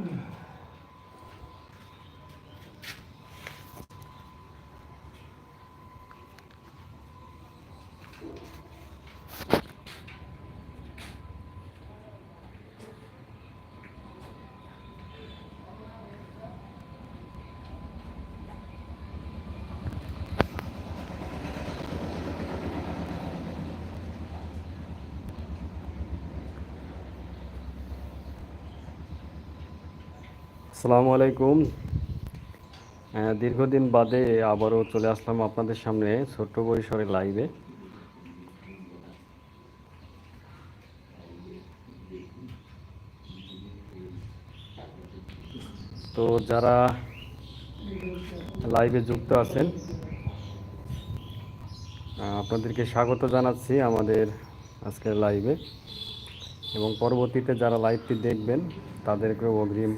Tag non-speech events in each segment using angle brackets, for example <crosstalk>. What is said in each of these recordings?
Mm-hmm. আসসালামু আলাইকুম। দীর্ঘদিন বাদে আবারও চলে আসলাম আপনাদের সামনে ছোট্ট পরিসরে লাইভে। তো যারা লাইভে যুক্ত আছেন আপনাদেরকে স্বাগত জানাচ্ছি আমাদের আজকের লাইভে। এবং পরবর্তীতে যারা লাইভটি দেখবেন, তাদেরকেও অগ্রিম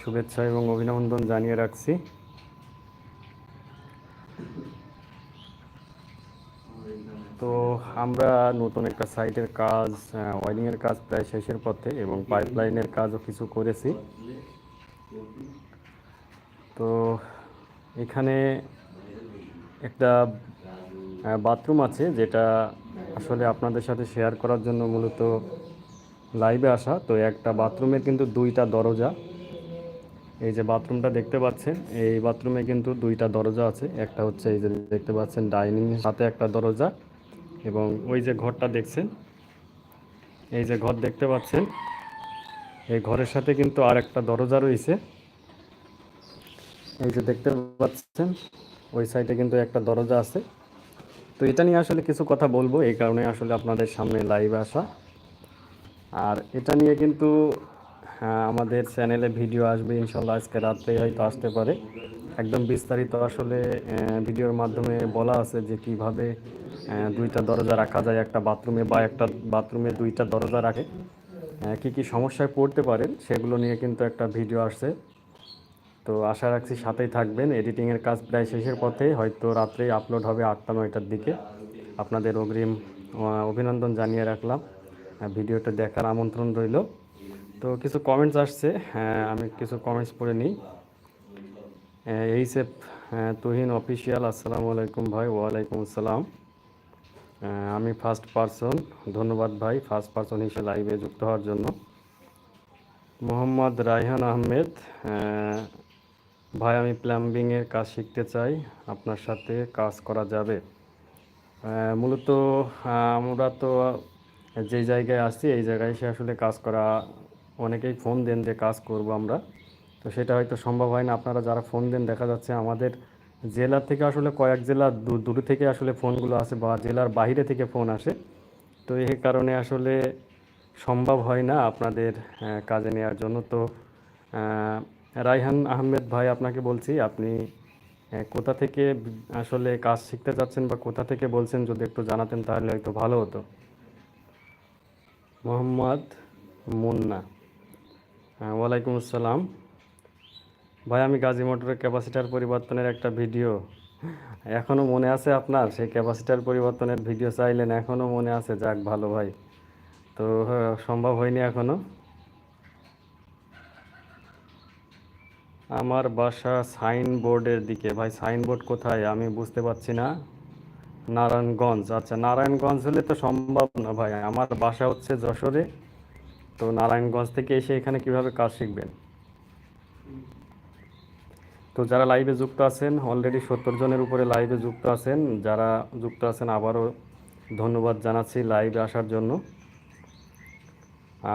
শুভেচ্ছা এবং অভিনন্দন জানিয়ে রাখছি। তো আমরা নতুন একটা সাইটের কাজ ওয়ারিংয়ের কাজ প্রায় শেষের পথে এবং পাইপলাইনের কাজও কিছু করেছি। তো এখানে একটা বাথরুম আছে যেটা আসলে আপনাদের সাথে শেয়ার করার জন্য মূলত লাইভে আসা। তো একটা বাথরুমের কিন্তু দুইটা দরজা। এই যে বাথরুমটা দেখতে পাচ্ছেন, এই বাথরুমে কিন্তু দুইটা দরজা আছে। একটা হচ্ছে এই যে দেখতে পাচ্ছেন ডাইনিং, সাথে একটা দরজা এবং ওই যে ঘরটা দেখছেন, এই যে ঘর দেখতে পাচ্ছেন, এই ঘরের সাথে কিন্তু আর একটা দরজা রয়েছে। এই যে দেখতে পাচ্ছেন, ওই সাইডে কিন্তু একটা দরজা আছে। তো এটা নিয়ে আসলে কিছু কথা বলব, এই কারণে আসলে আপনাদের সামনে লাইভ আসা। আর এটা নিয়ে কিন্তু আমাদের চ্যানেলে ভিডিও আসবে, ইনশাল্লাহ আজকে রাত্রে হয়তো আসতে পারে। একদম বিস্তারিত আসলে ভিডিওর মাধ্যমে বলা আছে যে কীভাবে দুইটা দরজা রাখা যায়, একটা বাথরুমে বা একটা বাথরুমে দুইটা দরজা রাখে। কি কি সমস্যায় পড়তে পারেন, সেগুলো নিয়ে কিন্তু একটা ভিডিও আসছে। তো আশা রাখছি সাথেই থাকবেন। এডিটিংয়ের কাজ প্রায় শেষের পথে, হয়তো রাত্রেই আপলোড হবে আটটা, নয়টার দিকে। আপনাদের অগ্রিম অভিনন্দন জানিয়ে রাখলাম। ভিডিওটা দেখার আমন্ত্রণ রইল। তো কিছু কমেন্টস আসছে হ্যাঁ, আমি কিছু কমেন্টস পড়ে নিই। এই সে তুহিন অফিসিয়াল আসসালামু আলাইকুম ভাই ওয়ালাইকুম আসসালাম। আমি ফার্স্ট পারসন ধন্যবাদ ভাই ফার্স্ট পারসন হিসেবে লাইভে যুক্ত হওয়ার জন্য। মোহাম্মদ রায়হান আহমেদ আহ, ভাই আমি প্লাম্বিংয়ের কাজ শিখতে চাই আপনার সাথে কাজ করা যাবে। মূলত আমরা তো যে জায়গায় আসছি এই জায়গায় এসে আসলে কাজ করা অনেকেই ফোন দেন যে কাজ করব আমরা। তো সেটা হয়তো সম্ভব হয় না। আপনারা যারা ফোন দেন দেখা যাচ্ছে আমাদের জেলার থেকে আসলে কয়েক জেলা দূরে থেকে আসলে ফোনগুলো আসে বা জেলার বাইরে থেকে ফোন আসে। তো এই কারণে আসলে সম্ভব হয় না আপনাদের কাজে নেওয়ার জন্য। তো আহ, রাইহান আহমেদ ভাই আপনাকে বলছি আপনি কোথা থেকে আসলে কাজ শিখতে যাচ্ছেন বা কোথা থেকে বলছেন যদি একটু জানাতেন তাহলে হয়তো ভালো হতো। মোহাম্মদ মুন্না। ওয়ালাইকুম আসসালাম। ভাই আমি গাজী মোটরের ক্যাপাসিটার পরিবর্তনের একটা ভিডিও। এখনও মনে আছে আপনার? সেই ক্যাপাসিটার পরিবর্তনের ভিডিও চাইলেন এখনও মনে আছে? যাক ভালো ভাই। তো হ্যাঁ, সম্ভব হয়নি এখনও আমার বাসা সাইনবোর্ডের দিকে। ভাই সাইনবোর্ড কোথায়? আমি বুঝতে পারছি না। নারায়ণগঞ্জ। আচ্ছা নারায়ণগঞ্জ হলে তো সম্ভব না ভাই। আমার বাসা হচ্ছে যশোরে। তো নারায়ণগঞ্জ থেকে এসে এখানে কীভাবে কাজ শিখবেন? তো যারা লাইভে যুক্ত আছেন অলরেডি সত্তর জনের উপরে লাইভে যুক্ত আছেন, যারা যুক্ত আছেন, আবারও ধন্যবাদ জানাচ্ছি লাইভে আসার জন্য।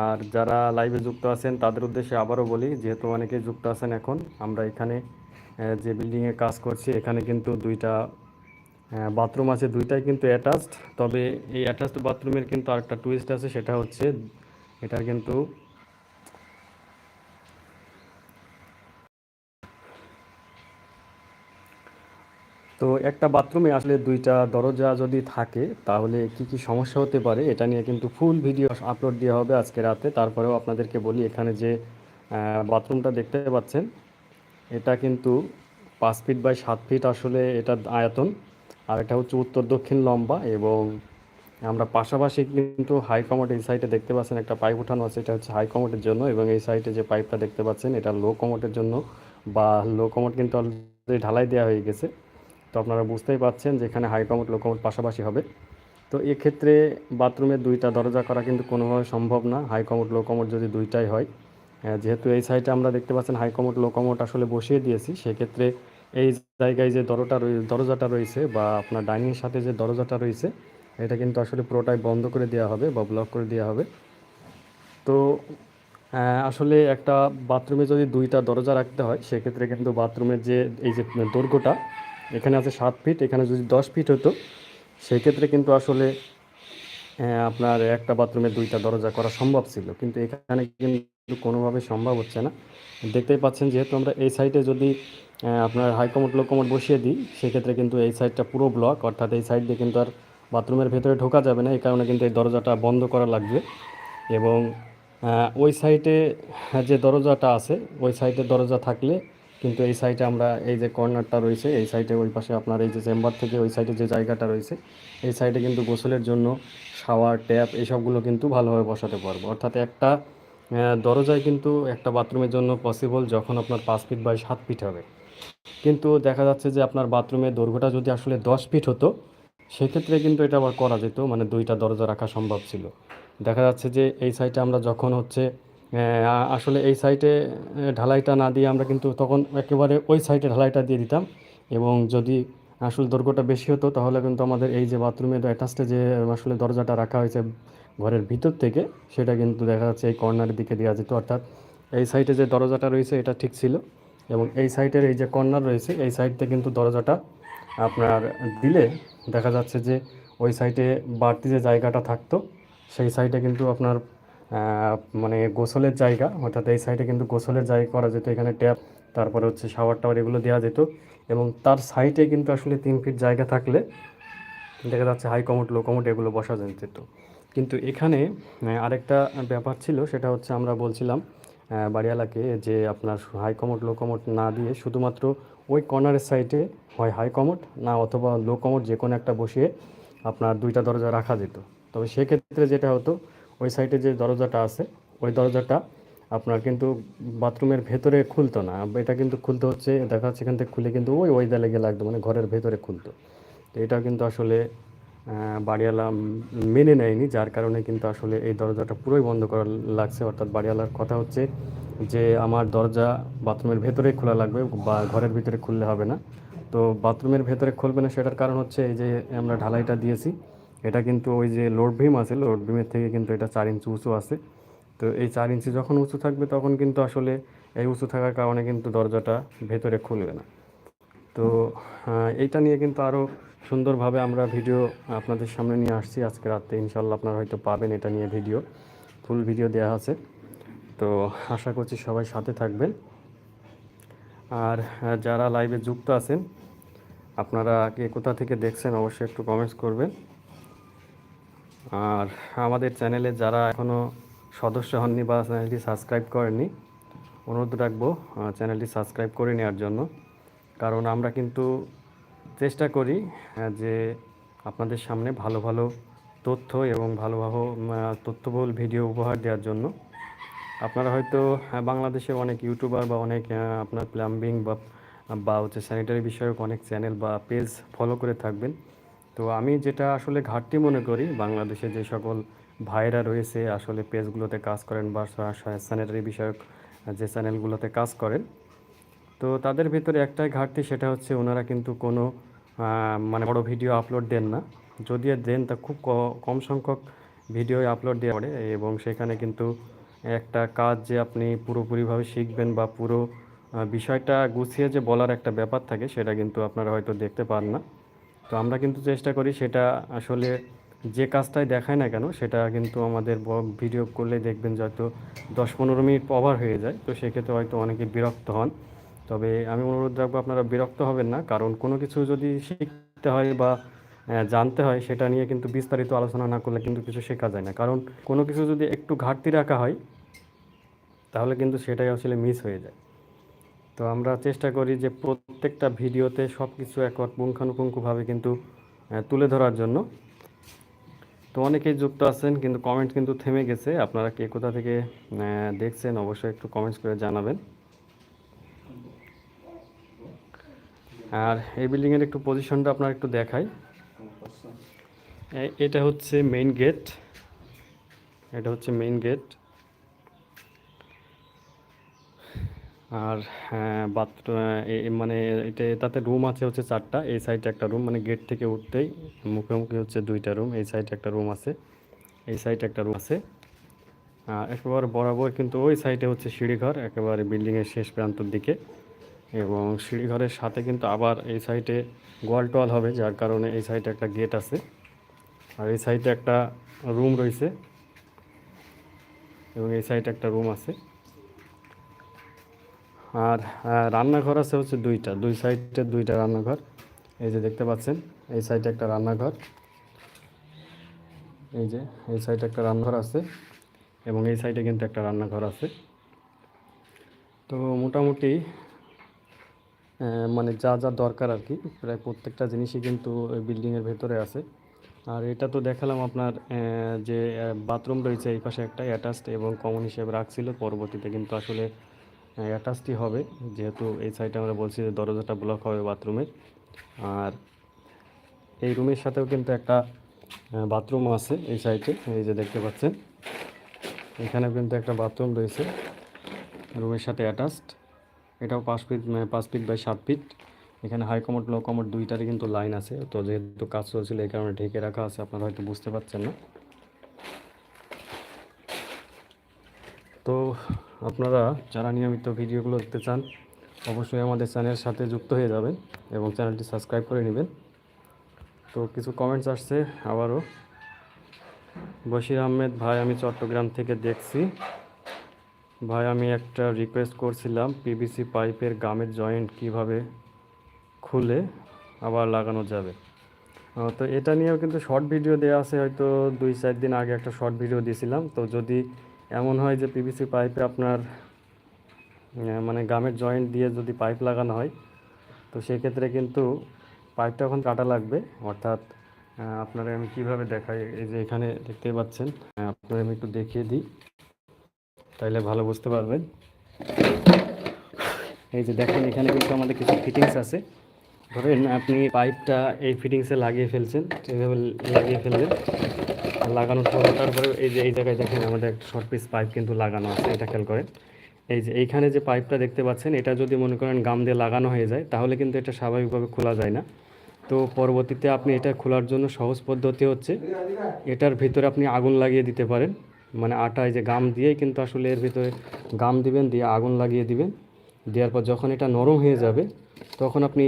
আর যারা লাইভে যুক্ত আছেন, তাদের উদ্দেশ্যে আবারও বলি, যেহেতু অনেকেই যুক্ত আছেন এখন, আমরা এখানে যে বিল্ডিংয়ে কাজ করছি, এখানে কিন্তু দুইটা বাথরুম আছে, দুইটাই কিন্তু অ্যাটাচড তবে এই অ্যাটাচড বাথরুমের কিন্তু আরেকটা টুইস্ট আছে, সেটা হচ্ছে এটার কিন্তু তো একটা বাথরুমে আসলে দুইটা দরজা যদি থাকে, তাহলে কি কি সমস্যা হতে পারে? এটা নিয়ে কিন্তু ফুল ভিডিও আপলোড দেওয়া হবে আজকে রাতে। তারপরেও আপনাদেরকে বলি, এখানে যে বাথরুমটা দেখতে পাচ্ছেন, এটা কিন্তু পাঁচ ফিট বাই সাত ফিট আসলে এটা আয়তন। আর এটা হচ্ছে উত্তর দক্ষিণ লম্বা এবং আমরা পাশাপাশি কিন্তু হাই কমোড এই সাইডে দেখতে পাচ্ছেন একটা পাইপ উঠানো আছে, এটা হচ্ছে হাই কমোডের জন্য এবং এই সাইডে যে পাইপটা দেখতে পাচ্ছেন এটা লো কমোডের জন্য বা লো কমোড কিন্তু অলরেডি ঢালাই দেওয়া হয়ে গেছে। তো আপনারা বুঝতেই পাচ্ছেন যে এখানে হাই কমোড লো কমোড পাশাপাশি হবে। তো এক্ষেত্রে বাথরুমের দুইটা দরজা করা কিন্তু কোনোভাবে সম্ভব না হাই কমোড লো কমোড যদি দুইটাই হয়। যেহেতু এই সাইডে আমরা দেখতে পাচ্ছেন হাই কমোড লো কমোড আসলে বসিয়ে দিয়েছি, সেক্ষেত্রে এই জায়গায় যে রয়ে, দরজাটা রয়েছে বা আপনার ডাইনিংয়ের সাথে যে দরজাটা রয়েছে এটা কিন্তু আসলে পুরোটাই বন্ধ করে দেওয়া হবে বা ব্লক করে দেওয়া হবে। তো আসলে একটা বাথরুমে যদি দুইটা দরজা রাখতে হয়, সেক্ষেত্রে কিন্তু বাথরুমের যে, এই যে দৈর্ঘ্যটা, এখানে আছে সাত ফিট এখানে যদি দশ ফিট হতো, সেক্ষেত্রে কিন্তু আসলে আপনার একটা বাথরুমে দুইটা দরজা করা সম্ভব ছিল। কিন্তু এখানে কিন্তু কোনোভাবে সম্ভব হচ্ছে না। দেখতেই পাচ্ছেন, যেহেতু আমরা এই সাইডে যদি আপনার হাইকমোড লোকমোড বসিয়ে দিই, সেক্ষেত্রে কিন্তু এই সাইডটা পুরো ব্লক অর্থাৎ এই সাইড দিয়ে কিন্তু আর বাথরুমের ভেতরে ঢোকা যাবে না, এই কারণে কিন্তু এই দরজাটা বন্ধ করা লাগবে। এবং ওই সাইডে যে দরজাটা আছে, ওই সাইডে দরজা থাকলে কিন্তু এই সাইডে আমরা এই যে কর্নারটা রয়েছে, এই সাইডে ওই পাশে আপনার এই যে চেম্বার থেকে ওই সাইডে যে জায়গাটা রয়েছে, এই সাইডে কিন্তু গোসলের জন্য শাওয়ার ট্যাপ এসবগুলো কিন্তু ভালোভাবে বসাতে পারব। অর্থাৎ একটা দরজায় কিন্তু একটা বাথরুমের জন্য পসিবল যখন আপনার পাঁচ ফিট বাই সাত ফিট হবে। কিন্তু দেখা যাচ্ছে যে আপনার বাথরুমের দৈর্ঘ্যটা যদি আসলে দশ ফিট হতো সেক্ষেত্রে কিন্তু এটা আবার করা যেত মানে দুইটা দরজা রাখা সম্ভব ছিল। দেখা যাচ্ছে যে এই সাইডে আমরা যখন হচ্ছে আসলে এই আহ, ঢালাইটা না দিয়ে আমরা কিন্তু তখন একেবারে ওই সাইডে ঢালাইটা দিয়ে দিতাম এবং যদি আসলে দৈর্ঘ্যটা বেশি হতো তাহলে কিন্তু আমাদের এই যে বাথরুমের অ্যাটাচটা যে আসলে দরজাটা রাখা হয়েছে ঘরের ভিতর থেকে সেটা কিন্তু দেখা যাচ্ছে এই কর্নারের দিকে দেওয়া যেত। অর্থাৎ এই সাইডে যে দরজাটা রয়েছে এটা ঠিক ছিল এবং এই সাইডের এই যে কর্নার রয়েছে এই সাইডতে কিন্তু দরজাটা আপনার দিলে দেখা যাচ্ছে যে ওই সাইডে বাড়তি যে জায়গাটা থাকতো, সেই সাইডে কিন্তু আপনার মানে গোসলের জায়গা, অর্থাৎ এই সাইডে কিন্তু গোসলের জায়গা করা যেত, এখানে ট্যাপ তারপরে হচ্ছে শাওয়ার টাওয়ার এগুলো দেওয়া যেত এবং তার সাইডে কিন্তু আসলে তিন ফিট জায়গা থাকলে দেখা যাচ্ছে হাই কমোড লো কমোড এগুলো বসা যেত। কিন্তু এখানে আরেকটা ব্যাপার ছিল, সেটা হচ্ছে আমরা বলছিলাম বাড়িওয়ালাকে যে আপনার হাই কমোড লো না দিয়ে শুধুমাত্র ওই কর্নারের সাইডে হয় হাই কমোড না অথবা লো কমোড যে কোনো একটা বসিয়ে আপনার দুইটা দরজা রাখা যেত। তবে সেক্ষেত্রে যেটা হতো, ওই সাইডে যে দরজাটা আছে, ওই দরজাটা আপনার কিন্তু বাথরুমের ভেতরে খুলতো না। এটা কিন্তু খুলতে হচ্ছে, দেখা যাচ্ছে এখান থেকে খুলে কিন্তু ওই ওই দেলে গিয়ে লাগতো মানে ঘরের ভেতরে খুলতো। তো এটা কিন্তু আসলে বাড়িওয়ালা মেনে নেয়নি, যার কারণে কিন্তু আসলে এই দরজাটা পুরোই বন্ধ করা লাগছে। অর্থাৎ বাড়িওয়ালার কথা হচ্ছে যে, আমার দরজা বাথরুমের ভেতরে খোলা লাগবে বা ঘরের ভিতরে খুললে হবে না। তো বাথরুমের ভেতরে খুলবে না, সেটার কারণ হচ্ছে এই যে, আমরা ঢালাইটা দিয়েছি, এটা কিন্তু ওই যে লোড ভিম আছে, লোড ভিমের থেকে কিন্তু এটা চার ইঞ্চি উঁচু আছে। তো এই চার ইঞ্চি যখন উঁচু থাকবে, তখন কিন্তু আসলে এই উঁচু থাকার কারণে কিন্তু দরজাটা ভেতরে খুলবে না। তো এইটা নিয়ে কিন্তু আরও সুন্দরভাবে আমরা ভিডিও আপনাদের সামনে নিয়ে আসছি আজকে রাতে। ইনশাল্লাহ আপনারা হয়তো পাবেন এটা নিয়ে ভিডিও, ফুল ভিডিও দেওয়া আছে। তো, আশা করছি সবাই সাথে থাকবেন। আর, যারা লাইভে যুক্ত আছেন, আপনারা কে কোথা থেকে দেখছেন অবশ্যই একটু কমেন্টস করবেন। আর, আমাদের চ্যানেলে যারা এখনও সদস্য হননি বা চ্যানেলটি সাবস্ক্রাইব করেননি, অনুরোধ রাখব চ্যানেলটি সাবস্ক্রাইব করে নেওয়ার জন্য। কারণ আমরা কিন্তু চেষ্টা করি যে আপনাদের সামনে ভালো ভালো তথ্য এবং ভালো ভালো তথ্যবহুল ভিডিও উপহার দেওয়ার জন্য। আপনারা হয়তো আহ, বাংলাদেশে অনেক ইউটিউবার বা অনেক আপনার প্লাম্বিং বা বা হচ্ছে স্যানিটারি বিষয়ক অনেক চ্যানেল বা পেজ ফলো করে থাকবেন। তো আমি যেটা আসলে ঘাটতি মনে করি বাংলাদেশে যে সকল ভাইরা রয়েছে আসলে পেজগুলোতে কাজ করেন বা স্যানিটারি বিষয়ক যে চ্যানেলগুলোতে কাজ করেন তো তাদের ভিতরে একটাই ঘাটতি সেটা হচ্ছে ওনারা কিন্তু কোনো মানে বড় ভিডিও আপলোড দেন না। যদিও দেন তা খুব কম সংখ্যক ভিডিও আপলোড দেওয়া পড়ে এবং সেখানে কিন্তু একটা কাজ যে আপনি পুরোপুরিভাবে শিখবেন বা পুরো বিষয়টা গুছিয়ে যে বলার একটা ব্যাপার থাকে সেটা কিন্তু আপনারা হয়তো দেখতে পান না। তো আমরা কিন্তু চেষ্টা করি সেটা আসলে যে কাজটাই দেখায় না কেন সেটা কিন্তু আমাদের ভিডিও করলে দেখবেন যে হয়তো দশ পনেরো মিনিট ওভার হয়ে যায়। তো সেক্ষেত্রে হয়তো অনেকে বিরক্ত হন। তবে আমি অনুরোধ রাখব আপনারা বিরক্ত হবেন না, কারণ কোনো কিছু যদি শিখতে হয় বা জানতে হয় সেটা নিয়ে কিন্তু বিস্তারিত আলোচনা না করলে কিন্তু কিছু শেখা যায় না। কারণ কোনো কিছু যদি একটু ঘাটতি রাখা হয়, তাহলে কিন্তু সেটাই আসলে মিস হয়ে যায়। তো আমরা চেষ্টা করি যে প্রত্যেকটা ভিডিওতে সব কিছু একবার পুঙ্খানুপুঙ্খভাবে কিন্তু তুলে ধরার জন্য। তো অনেকেই যুক্ত আছেন, কিন্তু কমেন্ট কিন্তু থেমে গেছে। আপনারা কে কোথা থেকে দেখছেন অবশ্যই একটু কমেন্টস করে জানাবেন। আর এই বিল্ডিংয়ের একটু পজিশনটা আপনার একটু দেখাই। এটা হচ্ছে মেইন গেট এটা হচ্ছে মেইন গেট আর বাথরুম মানে এটা এটাতে রুম আছে হচ্ছে চারটা। এই সাইডে একটা রুম মানে গেট থেকে উঠতেই মুখোমুখি হচ্ছে দুইটা রুম এই সাইডে একটা রুম আছে। এই সাইডে একটা রুম আছে। আর একেবারে বরাবর কিন্তু ওই সাইডে হচ্ছে সিঁড়িঘর, একেবারে বিল্ডিংয়ের শেষ প্রান্তর দিকে। এবং সিঁড়িঘরের সাথে কিন্তু আবার এই সাইডে গোয়াল টোয়াল হবে, যার কারণে এই সাইডে একটা গেট আছে। আর এই সাইডে একটা রুম রয়েছে এবং এই সাইডে একটা রুম আছে। আর রান্নাঘর আছে হচ্ছে দুইটা, দুই সাইডে দুইটা রান্নাঘর। এই যে দেখতে পাচ্ছেন, এই সাইডে একটা রান্নাঘর। এই যে, এই সাইডে একটা রান্নাঘর আছে এবং এই সাইডে কিন্তু একটা রান্নাঘর আছে। তো মোটামুটি মানে যা যা দরকার আর কি, প্রায় প্রত্যেকটা জিনিসই কিন্তু বিল্ডিংয়ের ভেতরে আছে। আর এটা তো দেখালাম আপনার যে বাথরুম রয়েছে, এই পাশে একটা অ্যাটাচড এবং কমন হিসেবে রাখছিল, পরবর্তীতে কিন্তু আসলে অ্যাটাচডই হবে। যেহেতু এই সাইডে আমরা বলছি যে দরজাটা ব্লক হবে বাথরুমের আর এই রুমের সাথেও কিন্তু একটা বাথরুম আছে এই সাইডে এই যে দেখতে পাচ্ছেন। এখানেও কিন্তু একটা বাথরুম রয়েছে রুমের সাথে অ্যাটাচড এটাও পাঁচ ফিট মানে পাঁচ ফিট বাই সাত ফিট এখানে হাই কমোড লো কমোড দুইটারই কিন্তু লাইন আছে। তো যেহেতু কাজ চলছিল, এই কারণে ঢেকে রাখা আছে। আপনারা হয়তো বুঝতে পারছেন না। তো আপনারা যারা নিয়মিত ভিডিওগুলো দেখতে চান, অবশ্যই আমাদের চ্যানেলের সাথে যুক্ত হয়ে যাবেন এবং চ্যানেলটি সাবস্ক্রাইব করে নেবেন। তো কিছু কমেন্টস আসছে আবারও। বশির আহমেদ ভাই, আমি চট্টগ্রাম থেকে দেখছি। ভাই আমি একটা রিকোয়েস্ট করছিলাম পিভিসি পাইপের গামের জয়েন্ট কীভাবে খুলে আবার লাগানো যাবে। তো এটা নিয়েও কিন্তু শর্ট ভিডিও দেওয়া আছে হয়তো দুই চার দিন আগে একটা শর্ট ভিডিও দিয়েছিলাম তো যদি এমন হয় যে পিভিসি পাইপে আপনার মানে গামের জয়েন্ট দিয়ে যদি পাইপ লাগানো হয় তো সেক্ষেত্রে কিন্তু পাইপটা এখন কাটা লাগবে। অর্থাৎ আপনারা আমি কীভাবে দেখাই? এই যে এখানে দেখতে পাচ্ছেন আহ, আপনাদের আমি একটু দেখিয়ে দিই। তাইলে ভালো বুঝতে পারবেন। এই যে দেখেন, এখানে কিন্তু আমাদের কিছু ফিটিংস আছে। ধরেন আপনি পাইপটা এই ফিটিংসে লাগিয়ে ফেলছেন এইভাবে লাগিয়ে ফেললেন লাগানোর পর, তারপরে এই যে, এই জায়গায় দেখেন আমাদের একটা শর্ট পিস পাইপ কিন্তু লাগানো আছে, এটা খেয়াল করেন। এই যে, এইখানে যে পাইপটা দেখতে পাচ্ছেন, এটা যদি মনে করেন গাম দিয়ে লাগানো হয়ে যায়, তাহলে কিন্তু এটা স্বাভাবিকভাবে খোলা যায় না। তো পরবর্তীতে আপনি এটা খোলার জন্য সহজ পদ্ধতি হচ্ছে, এটার ভিতরে আপনি আগুন লাগিয়ে দিতে পারেন। মানে আটায় যে গাম দিয়েই কিন্তু আসলে এর ভিতরে গাম দিবেন, দিয়ে আগুন লাগিয়ে দিবেন। দেওয়ার পর যখন এটা নরম হয়ে যাবে, তখন আপনি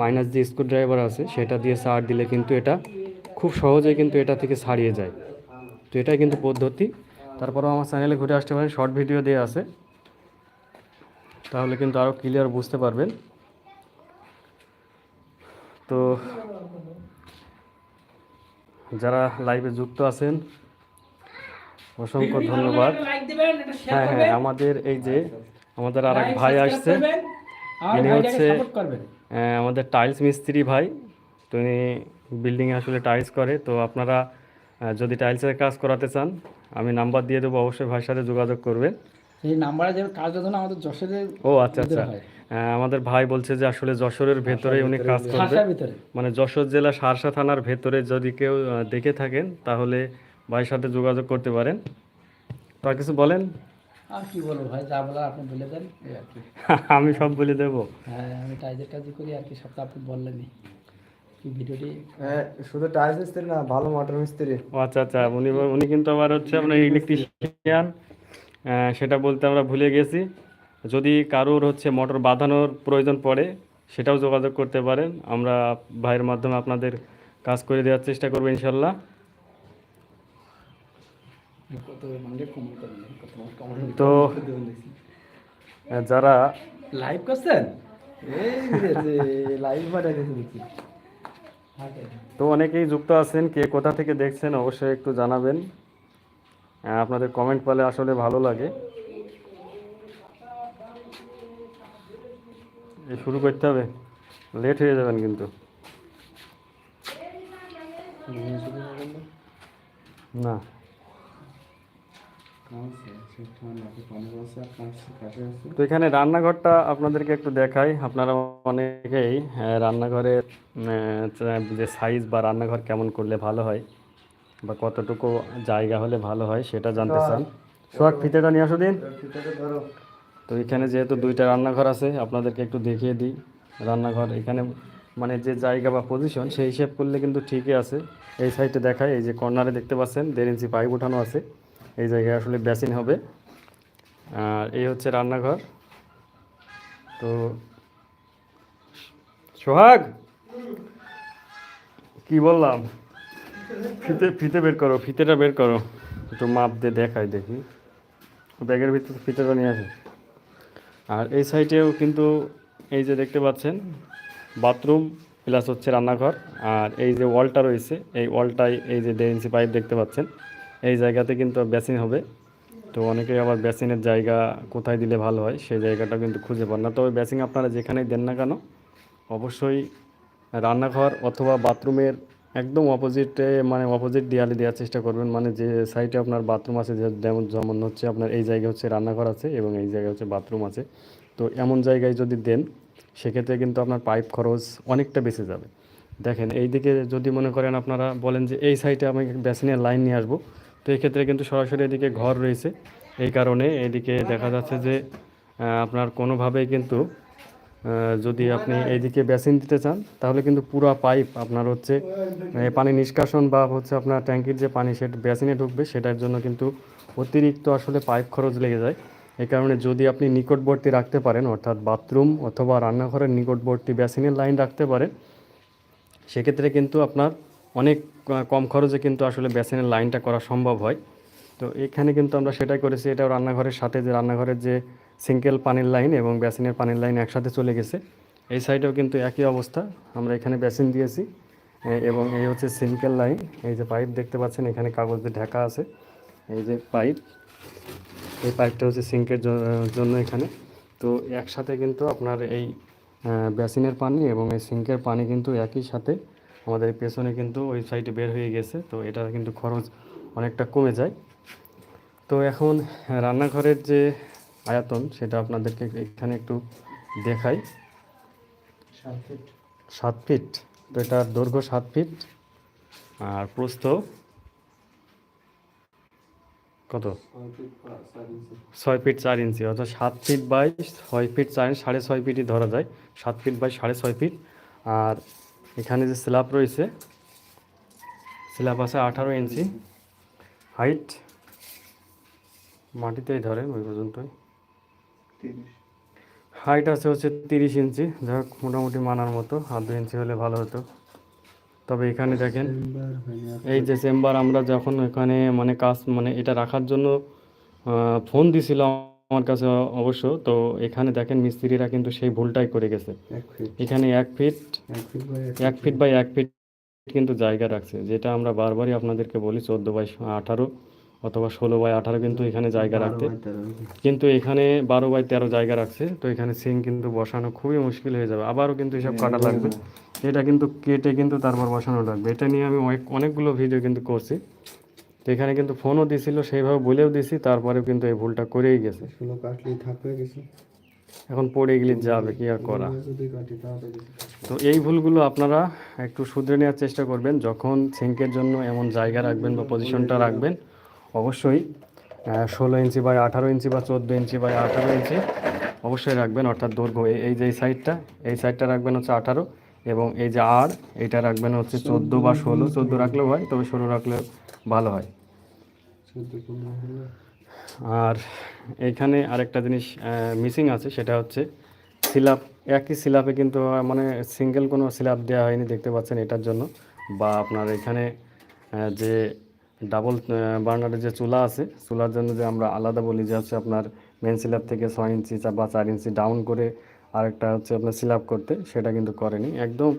মাইনাস যে স্ক্রুড্রাইভার আছে, সেটা দিয়ে সার দিলে কিন্তু এটা খুব সহজেই কিন্তু এটা থেকে ছাড়িয়ে যায়। তো এটাই কিন্তু পদ্ধতি। তারপরেও আমার চ্যানেলে ঘুরে আসতে পারেন শর্ট ভিডিও দিয়ে আছে। তাহলে কিন্তু আরও ক্লিয়ার বুঝতে পারবেন। তো যারা লাইভে যুক্ত আছেন অসংখ্য ধন্যবাদ। লাইক দিবেন এটা শেয়ার হ্যাঁ হ্যাঁ আমাদের এই যে আমাদের আর এক ভাই আসছে। ইনি হচ্ছে- সাপোর্ট করবেন। আহ, আমাদের টাইলস মিস্ত্রি ভাই। তো উনি বিল্ডিংয়ে আসলে টাইলস করে। তো আপনারা যদি টাইলসের কাজ করাতে চান আমি নাম্বার দিয়ে দেবো অবশ্যই ভাইয়ের সাথে যোগাযোগ করবেন। এই নাম্বারে যে কাজটা জন্য আমাদের যশোরের ও আচ্ছা আচ্ছা। আমাদের ভাই বলছে যে আসলে যশোরের ভেতরে উনি কাজ করবে। মানে যশোর জেলা সারসা থানার ভেতরে যদি কেউ দেখে থাকেন তাহলে ভাইয়ের সাথে যোগাযোগ করতে পারেন। তো আর কিছু বলেন? আর কি বলব ভাই যা বলার আপনি বলে দেন এই আর কি। <laughs> আমি সব বলে দেবো। হ্যাঁ আমি টাইজের কাজই করি আর কি সপ্তাহ আপনি বললেনই ভিডিওটি? হ্যাঁ শুধু টাইলস মিস্ত্রি না ভালো মোটর মিস্ত্রি। ও আচ্ছা আচ্ছা উনি উনি কিন্তু আবার হচ্ছে আপনার ইলেকট্রিশিয়ান সেটা বলতে আমরা ভুলে গেছি। যদি কারোর হচ্ছে মোটর বাঁধানোর প্রয়োজন পড়ে সেটাও যোগাযোগ করতে পারেন। আমরা ভাইয়ের মাধ্যমে আপনাদের কাজ করে দেওয়ার চেষ্টা করব ইনশাল্লাহ কত মানে কমেন্ট করেন কত কমেন্ট তো যারা লাইভ করছেন? তো অনেকেই যুক্ত আছেন কে কোথা থেকে দেখছেন অবশ্যই একটু জানাবেন। আপনাদের কমেন্ট পেলে আসলে ভালো লাগে। শুরু করতে হবে। লেট হয়ে যাবেন কিন্তু। না কাছে সেটা নাকি পানি বসে কাছে কাছে আছে তো এখানে রান্নাঘরটা আপনাদেরকে একটু দেখাই। আপনারা অনেকেই রান্নাঘরের যে সাইজ বা রান্নাঘর কেমন করলে ভালো হয় বা কতটুকু জায়গা হলে ভালো হয় সেটা জানতে চান। সোহাগ, ফিতেটা নিয়ে আসো দিন। তো এখানে যেহেতু দুইটা রান্নাঘর আছে, আপনাদেরকে একটু দেখিয়ে দিই। রান্নাঘর এখানে মানে যে জায়গা বা পজিশন সেই হিসেব করলে কিন্তু ঠিকই আছে। এই সাইডে দেখায় এই যে কর্নারে দেখতে পাচ্ছেন, দেড় ইঞ্চি পাইপ উঠানো আছে। এই জায়গায় আসলে বেসিন হবে। আর এই হচ্ছে রান্নাঘর। তো সোহাগ, কি বললাম? ফিতে ফিতে বের করো, ফিতেটা বের করো। একটু মাপ দিয়ে দেখাই দেখি। ব্যাগের ভিতরে ফিতেটা নিয়ে আসে। আর এই সাইডেও কিন্তু এই যে দেখতে পাচ্ছেন, বাথরুম প্লাস হচ্ছে রান্নাঘর। আর এই যে ওয়ালটা রয়েছে, এই ওয়ালটায় এই যে ইঞ্চি পাইপ দেখতে পাচ্ছেন। এই জায়গাতে কিন্তু বেসিন হবে। তো অনেকেই আবার বেসিনের জায়গা কোথায় দিলে ভালো হয়, সেই জায়গাটা কিন্তু খুঁজে পান না। তবে বেসিন আপনারা যেখানেই দেন না কেন, অবশ্যই রান্নাঘর অথবা বাথরুমের একদম অপোজিটে মানে অপোজিট দেয়ালে দেওয়ার চেষ্টা করবেন। মানে যে সাইডে আপনার বাথরুম আছে যেমন যেমন হচ্ছে আপনার এই জায়গায় হচ্ছে রান্নাঘর আছে এবং এই জায়গায় হচ্ছে বাথরুম আছে। তো এমন জায়গায় যদি দেন, সেক্ষেত্রে কিন্তু আপনার পাইপ খরচ অনেকটা বেঁচে যাবে। দেখেন এই দিকে যদি মনে করেন আপনারা বলেন যে, এই সাইডে আমি বেসিনের লাইন নিয়ে আসব। তো এই ক্ষেত্রে কিন্তু সরাসরি এদিকে ঘর রয়েছে। এই কারণে এদিকে দেখা যাচ্ছে যে আপনার কোনোভাবেই কিন্তু যদি আপনি এইদিকে বেসিন দিতে চান, তাহলে কিন্তু পুরো পাইপ আপনার হচ্ছে পানি নিষ্কাশন বা হচ্ছে আপনার ট্যাঙ্কির যে পানি সেটা বেসিনে ঢুকবে, সেটার জন্য কিন্তু অতিরিক্ত আসলে পাইপ খরচ লেগে যায়। এই কারণে যদি আপনি নিকটবর্তী রাখতে পারেন, অর্থাৎ বাথরুম অথবা রান্নাঘরের নিকটবর্তী বেসিনের লাইন রাখতে পারেন, সেক্ষেত্রে কিন্তু আপনার অনেক কম খরচে কিন্তু আসলে বেসিনের লাইনটা করা সম্ভব হয়। তো এখানে কিন্তু আমরা সেটাই করেছি, এটাও রান্নাঘরের সাথে যে রান্নাঘরের যে সিঙ্কেল পানির লাইন এবং বেসিনের পানির লাইন একসাথে চলে গেছে। এই সাইডেও কিন্তু একই অবস্থা, আমরা এখানে বেসিন দিয়েছি এবং এই হচ্ছে সিঙ্কেল লাইন, এই যে পাইপ দেখতে পাচ্ছেন, এখানে কাগজ দিয়ে ঢাকা আছে, এই যে পাইপ, এই পাইপটা হচ্ছে সিঙ্কের জন্য এখানে। তো একসাথে কিন্তু আপনার এই বেসিনের পানি এবং এই সিঙ্কের পানি কিন্তু একই সাথে আমাদের পেছনে কিন্তু ওই সাইডে বের হয়ে গেছে তো এটা কিন্তু খরচ অনেকটা কমে যায়। তো এখন রান্নাঘরের যে আয়তন সেটা আপনাদেরকে এখানে একটু দেখাই। সাত ফিট তো এটার দৈর্ঘ্য সাত ফিট আর প্রস্থ? কত? ছয় ফিট চার ইঞ্চি ছয় ফিট চার ইঞ্চি অর্থাৎ সাত ফিট বাই ছয় ফিট চার সাড়ে ছয় ফিটই ধরা যায়। সাত ফিট বাই সাড়ে ছয় ফিট আর এখানে যে স্ল্যাব রয়েছে স্ল্যাব আছে আঠারো ইঞ্চি। হাইট মাটিতেই ধরে ওই পর্যন্তই। হাইট আছে হচ্ছে তিরিশ ইঞ্চি হোক মোটামুটি মানার মতো আর দু ইঞ্চি হলে ভালো হতো। তবে এখানে দেখেন এই যে চেম্বার আমরা যখন এখানে মানে কাজ মানে এটা রাখার জন্য ফোন দিছিল আমার কাছে অবশ্য তো এখানে দেখেন মিস্ত্রিরা কিন্তু সেই ভুলটাই করে গেছে। এখানে এক ফিট এক ফিট বাই এক ফিট কিন্তু জায়গা রাখছে যেটা আমরা বারবারই আপনাদেরকে বলি চোদ্দ বাই আঠারো অথবা ষোলো বাই আঠারো কিন্তু এখানে জায়গা রাখতে। কিন্তু এখানে বারো বাই তেরো জায়গা রাখছে তো এখানে সিং কিন্তু বসানো খুবই মুশকিল হয়ে যাবে। আবারও কিন্তু এসব কাটা লাগবে। এটা কিন্তু কেটে কিন্তু তারপর বসানো লাগবে। এটা নিয়ে আমি অনেক অনেকগুলো ভিডিও কিন্তু করছি। তো এখানে কিন্তু ফোনও দিছিল সেইভাবে বলেও দিছি তারপরেও কিন্তু এই ভুলটা করেই গেছে। ষোলো এখন পড়ে গেলে যাবে কি আর করা? তো এই ভুলগুলো আপনারা একটু শুধরে নেওয়ার চেষ্টা করবেন যখন সিঙ্কের জন্য এমন জায়গা রাখবেন বা পজিশনটা রাখবেন অবশ্যই ষোলো ইঞ্চি বাই আঠারো ইঞ্চি বা চোদ্দ ইঞ্চি বাই আঠারো ইঞ্চি অবশ্যই রাখবেন অর্থাৎ দৈর্ঘ্য এই- যে এই সাইডটা এই সাইডটা রাখবেন হচ্ছে আঠারো এবং এই যে আর এটা রাখবেন হচ্ছে চোদ্দ বা ষোলো। চোদ্দ রাখলেও হয় তবে ষোলো রাখলেও ভালো হয়। আর এইখানে আরেকটা জিনিস মিসিং আছে, সেটা হচ্ছে সিলাপ। একই সিলাপে কিন্তু মানে সিঙ্গেল কোনো সিলাপ দেওয়া হয়নি, দেখতে পাচ্ছেন এটার জন্য। বা আপনার এখানে যে ডাবল বার্নারের যে চুলা আছে, চুলার জন্য যে আমরা আলাদা বলি, যে হচ্ছে আপনার মেন সিলাপ থেকে ছয় ইঞ্চি বা চার ইঞ্চি ডাউন করে আরেকটা হচ্ছে আপনার সিলাপ করতে, সেটা কিন্তু করেনি। একদম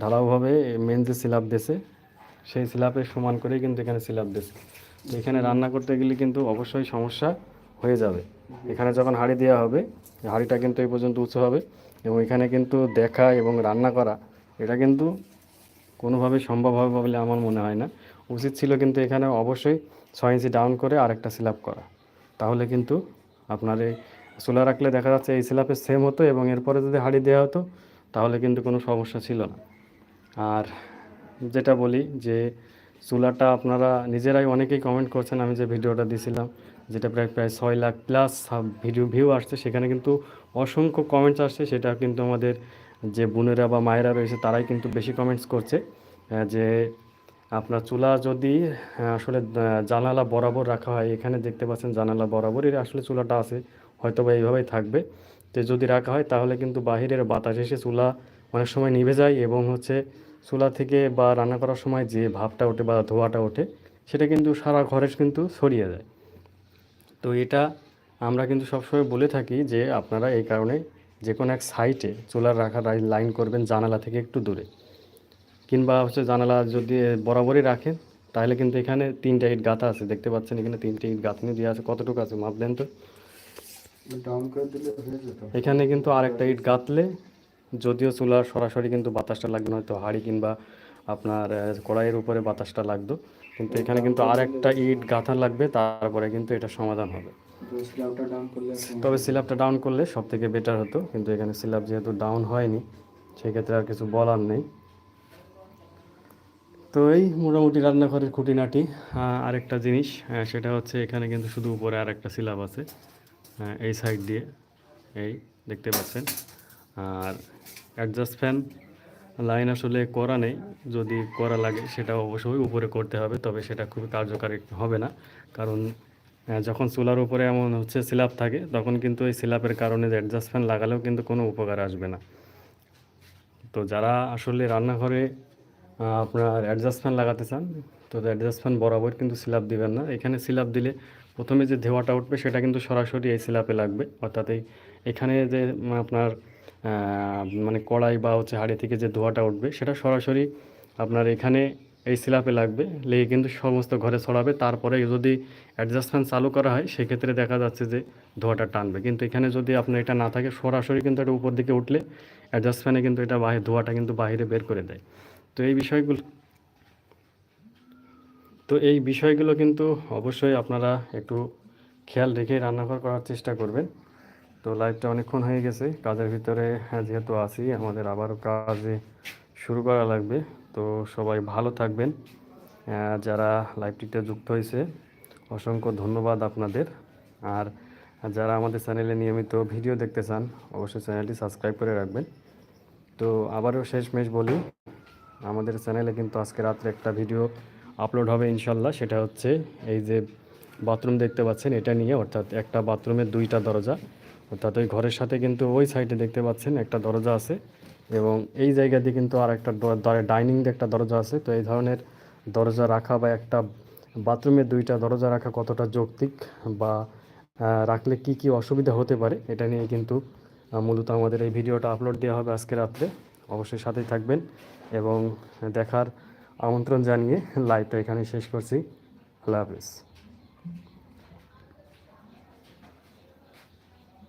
ঢালাওভাবে মেন যে সিলাপ দিয়েছে, সেই সিলাপের সমান করেই কিন্তু এখানে সিলাপ তো এখানে রান্না করতে গেলে কিন্তু অবশ্যই সমস্যা হয়ে যাবে। এখানে যখন হাঁড়ি দেওয়া হবে হাঁড়িটা কিন্তু এই পর্যন্ত উঁচু হবে এবং এখানে কিন্তু দেখা এবং রান্না করা, এটা কিন্তু কোনোভাবে সম্ভব হবে বলে আমার মনে হয় না। উচিত ছিল কিন্তু এখানে অবশ্যই ছয় ইঞ্চি ডাউন করে আরেকটা স্ল্যাব করা। তাহলে কিন্তু আপনার এই চুলা রাখলে দেখা যাচ্ছে এই স্ল্যাবে সেম হতো এবং এরপরে যদি হাঁড়ি দেওয়া হতো, তাহলে কিন্তু কোনো সমস্যা ছিল না। আর যেটা বলি যে চুলাটা আপনারা নিজেরাই অনেকেই কমেন্ট করছেন, আমি যে ভিডিওটা দিয়েছিলাম যেটা প্রায় প্রায় ছয় লাখ প্লাস ভিডিও ভিউ আসছে, সেখানে কিন্তু অসংখ্য কমেন্টস আসছে, সেটা কিন্তু আমাদের যে বোনেরা বা মায়েরা রয়েছে, তারাই কিন্তু বেশি কমেন্টস করছে যে আপনার চুলা যদি আসলে জানালা বরাবর রাখা হয়, এখানে দেখতে পাচ্ছেন জানালা বরাবরই আসলে চুলাটা আছে হয়তো বা এইভাবেই থাকবে, তো যদি রাখা হয়, তাহলে কিন্তু বাহিরের বাতাস এসে চুলা অনেক সময় নিভে যায় এবং হচ্ছে চুলা থেকে বা রান্না করার সময় যে ভাবটা ওঠে বা ধোয়াটা ওঠে সেটা কিন্তু সারা ঘরে কিন্তু ছড়িয়ে যায়। তো এটা আমরা কিন্তু সবসময় বলে থাকি যে আপনারা এই কারণে যে কোনো এক সাইটে চুলার রাখার লাইন করবেন জানালা থেকে একটু দূরে। কিংবা হচ্ছে জানালা যদি বরাবরই রাখেন তাহলে কিন্তু এখানে তিনটা ইট গাঁথা আছে। দেখতে পাচ্ছেন এখানে তিনটে ইট গাঁথনি দিয়ে আছে। কতটুকু আছে মাপ দেন তো? ডাউন করে দিলে যেত। এখানে কিন্তু আরেকটা ইট গাঁথলে যদিও চুলা সরাসরি কিন্তু বাতাসটা লাগবে না, হয়তো হাঁড়ি কিংবা আপনার কড়াইয়ের উপরে বাতাসটা লাগতো। কিন্তু এখানে কিন্তু আর একটা ইট, গাঁথা লাগবে, তারপরে কিন্তু এটা সমাধান হবে। তবে সিলাপটা ডাউন করলে সব থেকে বেটার হতো, কিন্তু এখানে সিলাপ যেহেতু ডাউন হয়নি, সেক্ষেত্রে আর কিছু বলার নেই। তো এই মোটামুটি রান্নাঘরের খুঁটিনাটি আরেকটা জিনিস সেটা হচ্ছে এখানে কিন্তু শুধু উপরে আরেকটা সিলাপ আছে এই সাইড দিয়ে, এই দেখতে পাচ্ছেন। আর অ্যাডজাস্ট ফ্যান, লাইন আসলে করা নেই, যদি করা লাগে সেটা অবশ্যই উপরে করতে হবে, তবে সেটা খুবই কার্যকারী হবে না। কারণ যখন চুলার উপরে এমন হচ্ছে স্ল্যাব থাকে, তখন কিন্তু এই স্ল্যাবের কারণে অ্যাডজাস্ট ফ্যান লাগালেও কিন্তু কোনো উপকার আসবে না। তো যারা আসলে রান্নাঘরে আপনার অ্যাডজাস্ট ফ্যান লাগাতে চান, তো অ্যাডজাস্ট ফ্যান বরাবর কিন্তু স্ল্যাব দিবেন না। এখানে স্ল্যাব দিলে প্রথমে যে ধোঁয়াটা উঠবে সেটা কিন্তু সরাসরি এই স্ল্যাবে লাগবে। অর্থাৎ এই, এখানে যে আপনার মানে কড়াই বা হচ্ছে হাঁড়ি থেকে যে ধোঁয়াটা উঠবে, সেটা সরাসরি আপনার এখানে এই স্ল্যাবে লাগবে। লেগে কিন্তু সমস্ত ঘরে ছড়াবে। তারপরে যদি অ্যাডজাস্টমেন্ট চালু করা হয়, সেক্ষেত্রে দেখা যাচ্ছে যে ধোঁয়াটা টানবে। কিন্তু এখানে যদি আপনার এটা না থাকে, সরাসরি কিন্তু এটা উপর দিকে উঠলে অ্যাডজাস্টমেন্টে কিন্তু এটা বাহির ধোঁয়াটা কিন্তু বাইরে বের করে দেয়। তো এই বিষয়গুলো তো এই বিষয়গুলো কিন্তু অবশ্যই আপনারা একটু খেয়াল রেখে রান্নাঘর করার চেষ্টা করবেন। তো লাইভটা অনেকক্ষণ হয়ে গেছে কাজের ভিতরে হ্যাঁ, যেহেতু আছি আমাদের আবারও কাজে শুরু করা লাগবে। তো সবাই ভালো থাকবেন। যারা লাইভটিতে যুক্ত হয়েছে অসংখ্য ধন্যবাদ আপনাদের। আর যারা আমাদের চ্যানেলে নিয়মিত ভিডিও দেখতে চান অবশ্যই চ্যানেলটি সাবস্ক্রাইব করে রাখবেন। তো আবারও শেষমেশ বলি আমাদের চ্যানেলে কিন্তু আজকে রাত্রে একটা ভিডিও আপলোড হবে ইনশাল্লাহ। সেটা হচ্ছে এই যে বাথরুম দেখতে পাচ্ছেন এটা নিয়ে অর্থাৎ একটা বাথরুমের দুইটা দরজা। অর্থাৎ ওই ঘরের সাথে কিন্তু ওই সাইডে দেখতে পাচ্ছেন একটা দরজা আছে এবং এই জায়গা দিয়ে কিন্তু আর একটা ডাইনিং দিয়ে একটা দরজা আছে। তো এই ধরনের দরজা রাখা বা একটা বাথরুমের দুইটা দরজা রাখা কতটা যৌক্তিক বা রাখলে কি কি অসুবিধা হতে পারে এটা নিয়ে কিন্তু মূলত আমাদের এই ভিডিওটা আপলোড দেওয়া হবে আজকে রাত্রে। অবশ্যই সাথেই থাকবেন এবং দেখার আমন্ত্রণ জানিয়ে লাইভটা এখানে শেষ করছি। আল্লাহ হাফিজ।